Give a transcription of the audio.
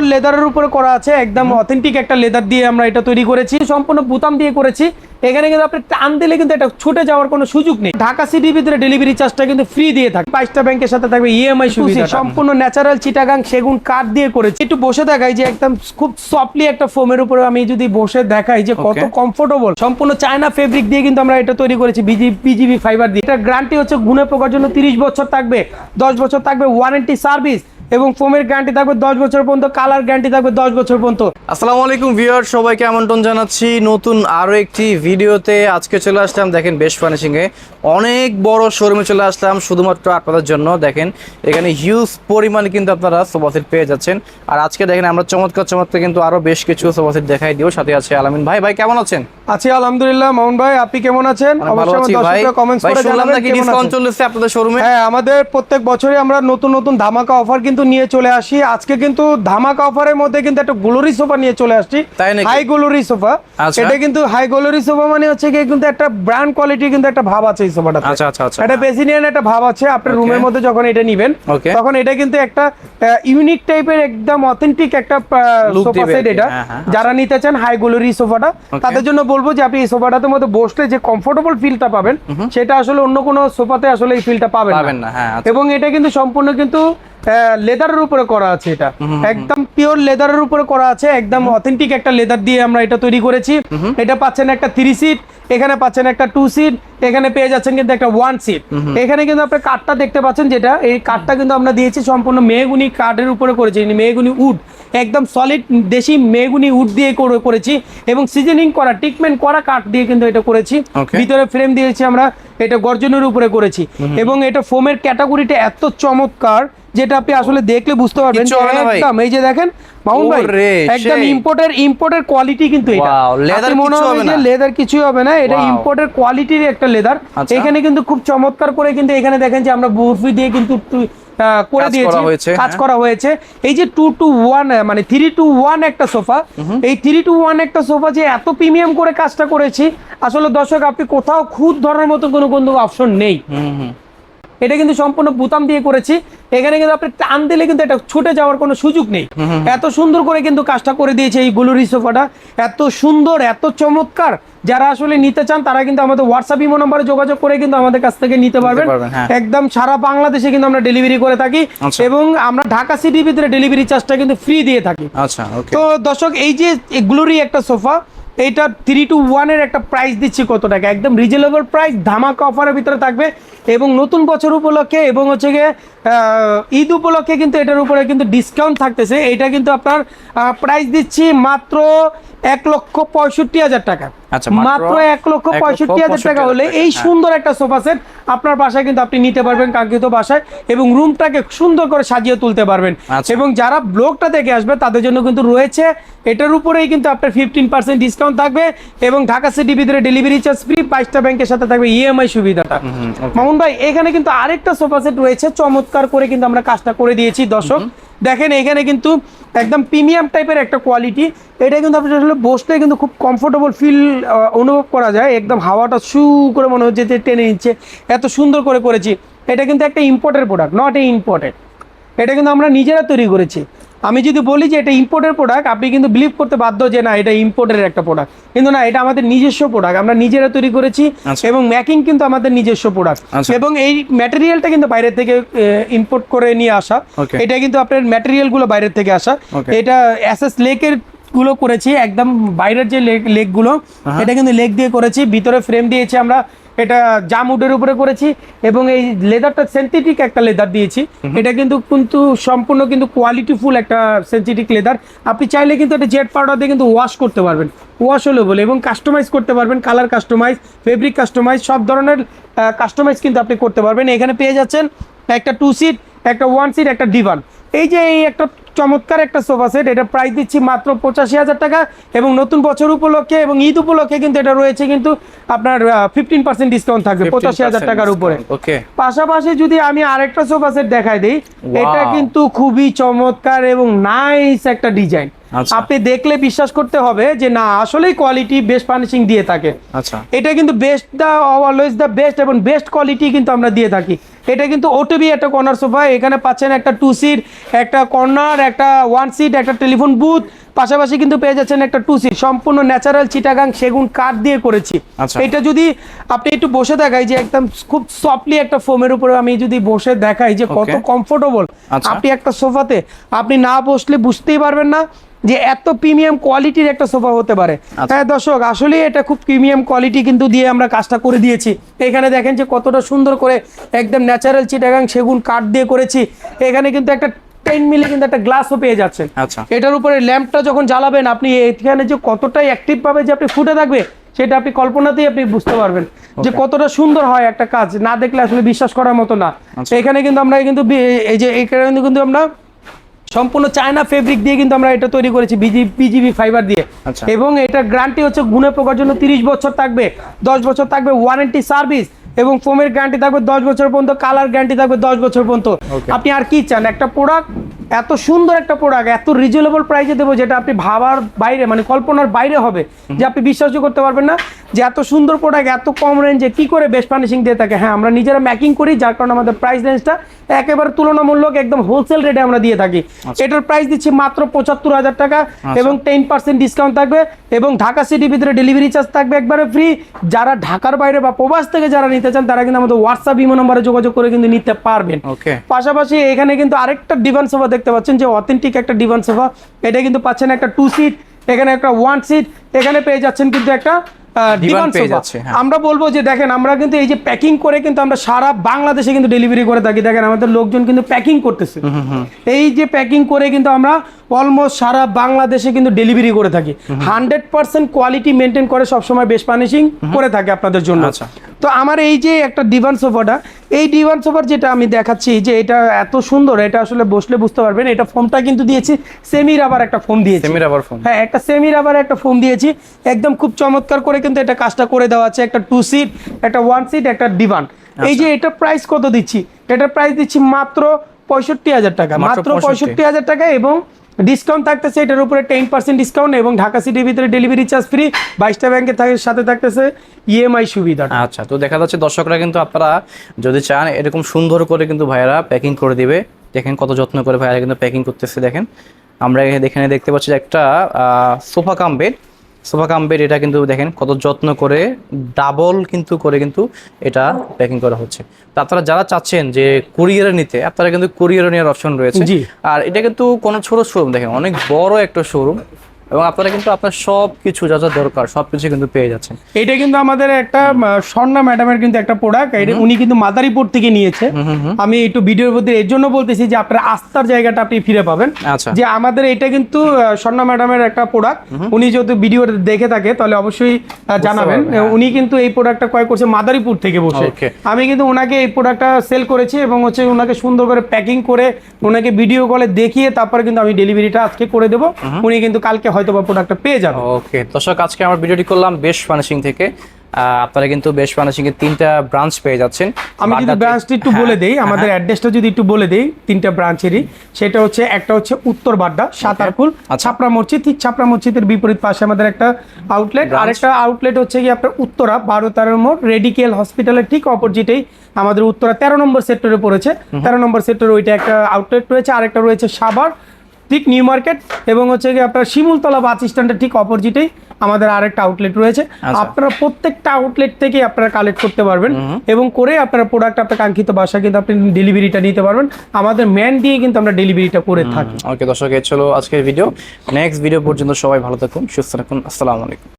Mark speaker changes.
Speaker 1: Pure লেদারের উপরে করা আছে একদম অথেন্টিক একটা লেদার দিয়ে আমরা এটা তৈরি করেছি সম্পূর্ণ বুতাম দিয়ে করেছি। এখানে কিন্তু আপনি টান দিলে কিন্তু এটা ছুটে যাওয়ার কোনো সুযোগ নেই। ঢাকা সিটির ভিতরে ডেলিভারি চার্জটা কিন্তু ফ্রি দিয়ে থাকে। বাইশটা ব্যাংকের সাথে থাকবে ইএমআই সুবিধা সম্পূর্ণ ন্যাচারাল চিটাগাং সেগুন কাঠ দিয়ে করেছি। একটু বসে দেখাই যে একদম খুব সফটলি একটা ফোমের উপরে আমি যদি বসে দেখাই যে কত. কমফোর্টেবল সম্পূর্ণ চায়না ফেব্রিক দিয়ে কিন্তু আমরা এটা তৈরি করেছি বিজি বিজিবি ফাইবার দিয়ে। এটা গ্যারান্টি হচ্ছে গুণে পোকার জন্য তিরিশ বছর থাকবে দশ বছর থাকবে ওয়ারেন্টি সার্ভিস এবং ফোমের গ্যারান্টি থাকবে দশ বছর পর্যন্ত কালার গ্যারান্টি থাকবে দশ বছর পর্যন্ত।
Speaker 2: আসসালামু আলাইকুম ভিউয়ার সবাইকে আমন্ত্রণ জানাচ্ছি নতুন আরও একটি ভিডিওতে। আজকে চলে আসলাম দেখেন বেস্ট ফার্নিশিং এ অনেক বড় শোরুমে চলে আসলাম শুধুমাত্র আপনাদের জন্য। দেখেন এখানে হিউজ পরিমাণে কিন্তু আপনারা সোফাসেট পেয়ে যাচ্ছেন। আর আজকে দেখেন আমরা চমৎকার চমৎকার কিন্তু আরও বেশ কিছু সোফাসেট দেখাই দিও সাথে আছে আলামিন ভাই। ভাই কেমন আছেন?
Speaker 1: আছি আলহামদুলিল্লাহ। মামুন ভাই আপনি কেমন আছেন? কমেন্টস করে জানাবেন
Speaker 2: আপনাদের শোরুমে
Speaker 1: হ্যাঁ আমাদের প্রত্যেক বছরই আমরা নতুন নতুন ধামাকা অফার কিন্তু নিয়ে চলে আসি। আজকে কিন্তু ধামাকা অফারের মধ্যে কিন্তু একটা গ্লোরি সোফা নিয়ে চলে আসছি। হাই গ্লোরি সোফা
Speaker 2: আচ্ছা।
Speaker 1: এটা কিন্তু হাই গ্লোরি সোফা মানে হচ্ছে কি কিন্তু একটা ব্র্যান্ড কোয়ালিটি কিন্তু একটা ভাব আছে এই সোফাটাতে
Speaker 2: আচ্ছা আচ্ছা আচ্ছা।
Speaker 1: একটা বেসিনিয়ান একটা ভাব আছে। আপনার রুমের মধ্যে যখন এটা নিবেন তখন এটা কিন্তু একটা ইউনিক টাইপের একদম অথেন্টিক একটা সোফা সেট এটা।
Speaker 2: হ্যাঁ, হ্যাঁ,
Speaker 1: যারা নিতে চান হাই গ্লোরি সোফাটা তাদের জন্য বলব যে আপনি এই সোফাটাতে মধ্যে বসলে যে কমফোর্টেবল ফিলটা পাবেন সেটা আসলে অন্য কোনো সোফাতে আসলে এই ফিলটা পাবেন
Speaker 2: পাবেন না হ্যাঁ আচ্ছা।
Speaker 1: এবং এটা কিন্তু সম্পূর্ণ কিন্তু লেদারের উপরে করা আছে এটা। একদম পিওর লেদারের উপরে করা আছে একদম অথেন্টিক একটা লেদার দিয়ে আমরা এটা তৈরি করেছি। এটা পাচ্ছেন একটা থ্রি সিট এখানে পাচ্ছেন একটা টু সিট এখানে পেয়ে যাচ্ছেন কিন্তু একটা ওয়ান সিট এখানে কিন্তু আপনি কাঠটা দেখতে পাচ্ছেন যেটা এই কাঠটা কিন্তু আমরা দিয়েছি সম্পূর্ণ মেহগুনি কাঠের উপরে করেছি মেহগুনি উড একদম সলিড দেশি মেহগুনি উড দিয়ে করে- করেছি এবং সিজনিং করা ট্রিটমেন্ট করা কাঠ দিয়ে কিন্তু এটা করেছি ভিতরে ফ্রেম দিয়েছি আমরা এটা গর্জনের উপরে করেছি এবং এটা ফোমের ক্যাটাগরিটা এত চমৎকার যেটা আপনি আসলে দেখলে বুঝতে পারবেন। একদম এই যে দেখেন মাউন্ট ভাই একদম। ইম্পোর্টের ইম্পোর্টের কোয়ালিটি কিন্তু এটা আপনি মনে হবে যে
Speaker 2: না।
Speaker 1: লেদার কিছুই হবে না এটা. ইম্পোর্টের কোয়ালিটির একটা লেদার
Speaker 2: আচ্ছা।
Speaker 1: এখানে কিন্তু খুব চমৎকার করে কিন্তু এখানে দেখেন যে আমরা বুরফি দিয়ে কিন্তু করে দিয়েছে। কাজ
Speaker 2: হ্যাঁ।
Speaker 1: করা হয়েছে। এই যে টু টু ওয়ান মানে থ্রি টু ওয়ান একটা সোফা এই থ্রি টু ওয়ান একটা সোফা যে এত প্রিমিয়াম করে কাজটা করেছি আসলে দর্শক আপনি কোথাও খুদ ধরার মতো কোনো কোনো অপশন নেই। এটা কিন্তু সম্পূর্ণ বুতাম দিয়ে করেছি। এখানে কিন্তু আপনি টান দিলে কিন্তু এটা ছুটে যাওয়ার কোনো সুযোগ নেই। এত সুন্দর করে কিন্তু কাজটা করে দিয়েছে এই গুলুরি সোফাটা। এত সুন্দর এত চমৎকার। যারা আসলে নিতে চান তারা কিন্তু আমাদের হোয়াটসঅ্যাপ ইমো নম্বরে যোগাযোগ করে কিন্তু আমাদের কাছ থেকে নিতে পারবেন।
Speaker 2: হ্যাঁ।
Speaker 1: একদম সারা বাংলাদেশে কিন্তু আমরা ডেলিভারি করে থাকি
Speaker 2: আচ্ছা।
Speaker 1: এবং আমরা ঢাকা সিটির ভিতরে ডেলিভারি চার্জটা কিন্তু ফ্রি দিয়ে থাকি।
Speaker 2: আচ্ছা
Speaker 1: তো দর্শক এই যে গ্লোরি একটা সোফা এইটা থ্রি টু ওয়ানের একটা প্রাইস দিচ্ছি কত টাকা? একদম রিজনেবল প্রাইস ধামাকা অফারের ভিতরে থাকবে। এবং নতুন বছর উপলক্ষে এবং হচ্ছে গিয়ে ঈদ উপলক্ষে কিন্তু এটার উপরে কিন্তু ডিসকাউন্ট থাকতেছে। এটা কিন্তু আপনার প্রাইস দিচ্ছি মাত্র এক লক্ষ পঁয়ষট্টি হাজার টাকা।
Speaker 2: মাত্র
Speaker 1: মাত্র এক লক্ষ পঁয়ষট্টি হাজার টাকা হলে এই। সুন্দর একটা সোফা সেট আপনার বাসায় কিন্তু আপনি নিতে পারবেন কাঙ্ক্ষিত বাসায় এবং রুমটাকে সুন্দর করে সাজিয়ে তুলতে পারবেন
Speaker 2: আচ্ছা।
Speaker 1: এবং যারা ব্লগটা দেখে আসবে তাদের জন্য কিন্তু রয়েছে এটার উপরেই কিন্তু আপনার ফিফটিন পার্সেন্ট ডিসকাউন্ট থাকবে এবং ঢাকা সিটি ভিতরে ডেলিভারি চার্জ ফ্রি বাইশটা ব্যাংকের সাথে থাকবে ইএমআই সুবিধাটা
Speaker 2: okay.
Speaker 1: মামুন ভাই এখানে কিন্তু আরেকটা সোফা সেট রয়েছে চমৎকার করে কিন্তু আমরা কাজটা করে দিয়েছি দর্শক দেখেন এখানে কিন্তু একদম প্রিমিয়াম টাইপের একটা কোয়ালিটি। এটা কিন্তু আপনি আসলে বসলে কিন্তু খুব কমফোর্টেবল ফিল অনুভব করা যায়। একদম হাওয়াটা সু করে মনে হচ্ছে যে টেনে নিচ্ছে। এত সুন্দর করে করেছি। এটা কিন্তু একটা ইম্পোর্টের প্রোডাক্ট নট এ ইম্পোর্টেড এটা কিন্তু আমরা নিজেরা তৈরি করেছি। আমি যদি বলি যে এটা ইম্পোর্টের প্রোডাক্ট আপনি কিন্তু বিলিভ করতে বাধ্য যে না এটা ইম্পোর্টের একটা প্রোডাক্ট কিন্তু না এটা আমাদের নিজস্ব প্রোডাক্ট আমরা নিজেরা তৈরি করেছি
Speaker 2: আচ্ছা।
Speaker 1: এবং ম্যাকিং কিন্তু আমাদের নিজস্ব প্রোডাক্ট
Speaker 2: আচ্ছা।
Speaker 1: এবং এই ম্যাটেরিয়ালটা কিন্তু বাইরে থেকে ইম্পোর্ট করে নিয়ে আসা। এটা কিন্তু আপনার ম্যাটেরিয়ালগুলো বাইরের থেকে আসা. এটা এসএস লেকেরগুলো করেছি একদম বাইরের যে লেক লেকগুলো এটা কিন্তু লেক দিয়ে করেছি। ভিতরে ফ্রেম দিয়েছি আমরা এটা জামউডের উপরে করেছি এবং এই লেদারটা সেন্থেটিক একটা লেদার দিয়েছি। এটা কিন্তু কিন্তু সম্পূর্ণ কিন্তু কোয়ালিটিফুল একটা সেন্থেটিক লেদার। আপনি চাইলে কিন্তু এটা জেট পাউডার দিয়ে কিন্তু ওয়াশ করতে পারবেন। ওয়াশ হলে বলে এবং কাস্টমাইজ করতে পারবেন কালার কাস্টমাইজ ফেব্রিক কাস্টমাইজ সব ধরনের কাস্টমাইজ কিন্তু আপনি করতে পারবেন। এখানে পেয়ে যাচ্ছেন একটা টু সিট একটা ওয়ান সিট একটা ডিভান এই যে এই একটা চমৎকার একটা সোফা সেট। এটা প্রাইস দিচ্ছি মাত্র পঁচাশি হাজার টাকা এবং নতুন বছর উপলক্ষে এবং ঈদ উপলক্ষে কিন্তু এটা রয়েছে কিন্তু আপনার ফিফটিন পার্সেন্ট ডিসকাউন্ট থাকবে পঁচাশি হাজার টাকার উপরে। পাশাপাশি যদি আমি আরেকটা সোফা সেট দেখাই দিই এটা কিন্তু খুবই চমৎকার এবং নাইস একটা ডিজাইন
Speaker 2: আচ্ছা।
Speaker 1: আপনি দেখলে বিশ্বাস করতে হবে যে না আসলেই কোয়ালিটি বেস্ট ফার্নিশিং দিয়ে থাকে।
Speaker 2: আচ্ছা।
Speaker 1: এটা কিন্তু best the always the best এবং বেস্ট কোয়ালিটি কিন্তু আমরা দিয়ে থাকি। এটা কিন্তু ওটিবি একটা কর্নার সোফা এখানে পাচ্ছেন একটা টু সিট একটা কর্নার একটা ওয়ান সিট একটা টেলিফোন বুথ পাশাপাশি কিন্তু পেয়ে যাচ্ছেন একটা টু সিট সম্পূর্ণ ন্যাচারাল চিটাগাং সেগুন কাঠ দিয়ে করেছি।
Speaker 2: আচ্ছা।
Speaker 1: এটা যদি আপনি একটু বসে দেখাই যে একদম খুব সফটলি একটা ফোমের উপরে আমি যদি বসে দেখাই যে কত কমফোর্টেবল
Speaker 2: আচ্ছা।
Speaker 1: আপনি একটা সোফাতে আপনি না বসলে বুঝতেই পারবেন না। যে এত প্রিমিয়াম কোয়ালিটির একটা সোফা হতে পারে।
Speaker 2: আচ্ছা।
Speaker 1: হ্যাঁ দর্শক আসলে এটা খুব প্রিমিয়াম কোয়ালিটি কিন্তু দিয়ে আমরা কাজটা করে দিয়েছি। এখানে দেখেন যে কতটা সুন্দর করে একদম ন্যাচারাল চিটাগাং সেগুন কাঠ দিয়ে করেছি। এখানে কিন্তু একটা টেন মিলে কিন্তু একটা গ্লাসও পেয়ে যাচ্ছেন।
Speaker 2: আচ্ছা।
Speaker 1: এটার উপরে ল্যাম্পটা যখন জ্বালাবেন আপনি এখানে যে কতটাই অ্যাক্টিভ পাবে যে আপনি ফুটে থাকবে সেটা আপনি কল্পনাতেই আপনি বুঝতে পারবেন যে কতটা সুন্দর হয় একটা কাজ। না দেখলে আসলে বিশ্বাস করার মতো না।
Speaker 2: আচ্ছা।
Speaker 1: এখানে কিন্তু আমরা কিন্তু এই যে এখানে কিন্তু আমরা সম্পূর্ণ চায়না ফেব্রিক দিয়ে কিন্তু আমরা এটা তৈরি করেছি বিজিবি ফাইবার দিয়ে।
Speaker 2: আচ্ছা।
Speaker 1: এবং এটা গ্যারান্টি হচ্ছে গুণে পোকার জন্য তিরিশ বছর থাকবে দশ বছর থাকবে ওয়ারেন্টি সার্ভিস এবং ফোমের গ্যারান্টি থাকবে দশ বছর পর্যন্ত কালার গ্যারান্টি থাকবে দশ বছর পর্যন্ত। আপনি আর কি চান? একটা প্রোডাক্ট এত সুন্দর একটা প্রোডাক্ট এত রিজনেবল প্রাইসে দেবো যেটা আপনি ভাবার বাইরে মানে কল্পনার বাইরে হবে যে আপনি বিশ্বাসও করতে পারবেন না। যে এত সুন্দর প্রোডাক্ট এত কম রেঞ্জে কি করে বেস্ট ফার্নিশিং দিয়ে থাকে? হ্যাঁ আমরা নিজেরা ম্যাকিং করি যার কারণে আমাদের প্রাইস রেঞ্জটা একেবারে তুলনামূলক একদম হোলসেল রেটে আমরা দিয়ে থাকি। এটার প্রাইস দিচ্ছি মাত্র পঁচাত্তর হাজার টাকা এবং টেন পার্সেন্ট ডিসকাউন্ট থাকবে এবং ঢাকা সিটির ভিতরে ডেলিভারি চার্জ থাকবে একবারে ফ্রি যারা ঢাকার বাইরে বা প্রবাস থেকে যারা নিতে চান তারা কিন্তু আমাদের হোয়াটসঅ্যাপ ইমো নম্বরে যোগাযোগ করে কিন্তু নিতে পারবেন। পাশাপাশি এখানে কিন্তু আরেকটা ডিভান সোফা দেখতে পাচ্ছেন যে অথেন্টিক একটা ডিভান সোফা এটা কিন্তু পাচ্ছেন একটা টু সিট এখানে একটা ওয়ান সিট এখানে পেয়ে যাচ্ছেন কিন্তু একটা ডিভান
Speaker 2: পেয়ে যাচ্ছে, হ্যাঁ।
Speaker 1: আমরা বলব যে দেখেন আমরা কিন্তু এই যে প্যাকিং করে কিন্তু আমরা সারা বাংলাদেশে কিন্তু ডেলিভারি করে থাকি। দেখেন আমাদের লোকজন কিন্তু প্যাকিং করতেছে। এই যে প্যাকিং করে কিন্তু আমরা অলমোস্ট সারা বাংলাদেশে কিন্তু ডেলিভারি করে থাকি। হান্ড্রেড পার্সেন্ট কোয়ালিটি মেনটেন করে সবসময় বেশ পানিশিং করে থাকে আপনাদের জন্য।
Speaker 2: আচ্ছা।
Speaker 1: তো আমার এই যে একটা ডিভান সোফাটা এই ডিভান সোফার যেটা আমি দেখাচ্ছি যে এটা এত সুন্দর এটা আসলে বসলে বুঝতে পারবেন এটা ফোমটা কিন্তু দিয়েছি সেমি রাবার একটা ফোম দিয়েছি।
Speaker 2: সেমি রাবার ফোন
Speaker 1: হ্যাঁ একটা সেমি রাবার একটা ফোম দিয়েছি একদম খুব চমৎকার করে কিন্তু এটা কাজটা করে দেওয়া আছে একটা টু সিট একটা ওয়ান সিট একটা ডিভান এই যে এটা প্রাইস কত দিচ্ছি? এটা প্রাইস দিচ্ছি মাত্র পঁয়ষট্টি হাজার টাকা
Speaker 2: মাত্র
Speaker 1: মাত্র
Speaker 2: 65
Speaker 1: পঁয়ষট্টি হাজার টাকা এবং ডিসকাউন্ট থাকতেছে, এটার উপরে টেন পার্সেন্ট ডিসকাউন্ট এবং ঢাকা সিটির ভিতরে ডেলিভারি চার্জ ফ্রি বাইশটা ব্যাংকের সাথে থাকতেছে ইএমআই সুবিধা
Speaker 2: আচ্ছা তো দেখা যাচ্ছে দর্শকরা কিন্তু আপনারা যদি চান, এরকম সুন্দর করে কিন্তু ভাইয়ারা প্যাকিং করে দিবে। দেখেন কত যত্ন করে ভাইয়ারা কিন্তু প্যাকিং করতেছে, দেখেন। আমরা এখানে দেখতে পাচ্ছি একটা sofa cum bed sofa cum bed এটা কিন্তু দেখেন কত যত্ন করে ডাবল কিন্তু করে কিন্তু এটা প্যাকিং করা হচ্ছে। তো আপনারা যারা চাচ্ছেন যে কুরিয়ারে নিতে আপনারা কিন্তু কুরিয়ারে নেওয়ার অপশন রয়েছে। আর এটা কিন্তু কোনো ছোট শোরুম দেখেন অনেক বড় একটা শোরুম এবং আপনারা কিন্তু আপনার সব কিছু যা যা দরকার সব কিছু কিন্তু পেয়ে যাচ্ছেন।
Speaker 1: এটা কিন্তু আমাদের একটা স্বর্ণা ম্যাডামের কিন্তু একটা প্রোডাক্ট এটা উনি কিন্তু মাদারীপুর থেকে নিয়েছে। আমি একটু ভিডিওর মধ্যে এর জন্য বলতেছি যে আপনার আস্থার জায়গাটা আপনি ফিরে পাবেন।
Speaker 2: আচ্ছা।
Speaker 1: যে আমাদের এটা কিন্তু স্বর্ণা ম্যাডামের একটা প্রোডাক্ট উনি যদি ভিডিও দেখে থাকে তাহলে অবশ্যই জানাবেন।
Speaker 2: হ্যাঁ।
Speaker 1: উনি কিন্তু এই প্রোডাক্টটা ক্রয় করছে মাদারীপুর থেকে বসে। আমি কিন্তু ওনাকে এই প্রোডাক্টটা সেল করেছি এবং হচ্ছে ওনাকে সুন্দর করে প্যাকিং করে ওনাকে ভিডিও কলে দেখিয়ে তারপরে কিন্তু আমি ডেলিভারিটা আজকে করে দেবো। উনি কিন্তু কালকে হয়তো বা প্রোডাক্টটা পেয়ে যাবেন।
Speaker 2: ওকে দর্শক আজকে আমার ভিডিওটি করলাম বেশ ফার্নিশিং থেকে। আপনারা কিন্তু বেশ ফার্নিশিং এর তিনটা ব্রাঞ্চ পেয়ে যাচ্ছেন।
Speaker 1: আমি যদি ব্রাঞ্চটা একটু বলে দেই আমাদের অ্যাড্রেসটা যদি একটু বলে দেই তিনটা ব্রাঞ্চেরই সেটা হচ্ছে একটা হচ্ছে উত্তর বাড্ডা সাতারকুল
Speaker 2: আচ্ছা।
Speaker 1: ছাপড়া মসজিদ। ঠিক ছাপড়া মসজিদের বিপরীত পাশে আমাদের একটা আউটলেট। আরেকটা আউটলেট হচ্ছে কি আপনার উত্তরা বারো তেরো মোড় রেডিকেল হসপিটালের ঠিক অপোজিটেই আমাদের উত্তরা তেরো নম্বর সেক্টরে পড়েছে। তেরো নম্বর সেক্টরে ওইটা একটা আউটলেট রয়েছে। আরেকটা রয়েছে সাভার। ঠিক নিউ মার্কেট এবং হচ্ছে কি আপনার শিমুলতলা বাস স্ট্যান্ডের ঠিক অপোজিটেই আমাদের আরেকটা আউটলেট রয়েছে।
Speaker 2: আচ্ছা।
Speaker 1: আপনারা প্রত্যেকটা আউটলেট থেকে আপনারা কালেক্ট করতে পারবেন এবং করে আপনারা প্রোডাক্ট আপনার কাঙ্ক্ষিত বাসা কিন্তু আপনি ডেলিভারিটা নিতে পারবেন। আমাদের ম্যান দিয়ে কিন্তু আমরা ডেলিভারিটা করে থাকি।
Speaker 2: ওকে দর্শক এই ছিল আজকের ভিডিও নেক্সট ভিডিও পর্যন্ত সবাই ভালো থাকুন সুস্থ থাকুন। আসসালামু আলাইকুম।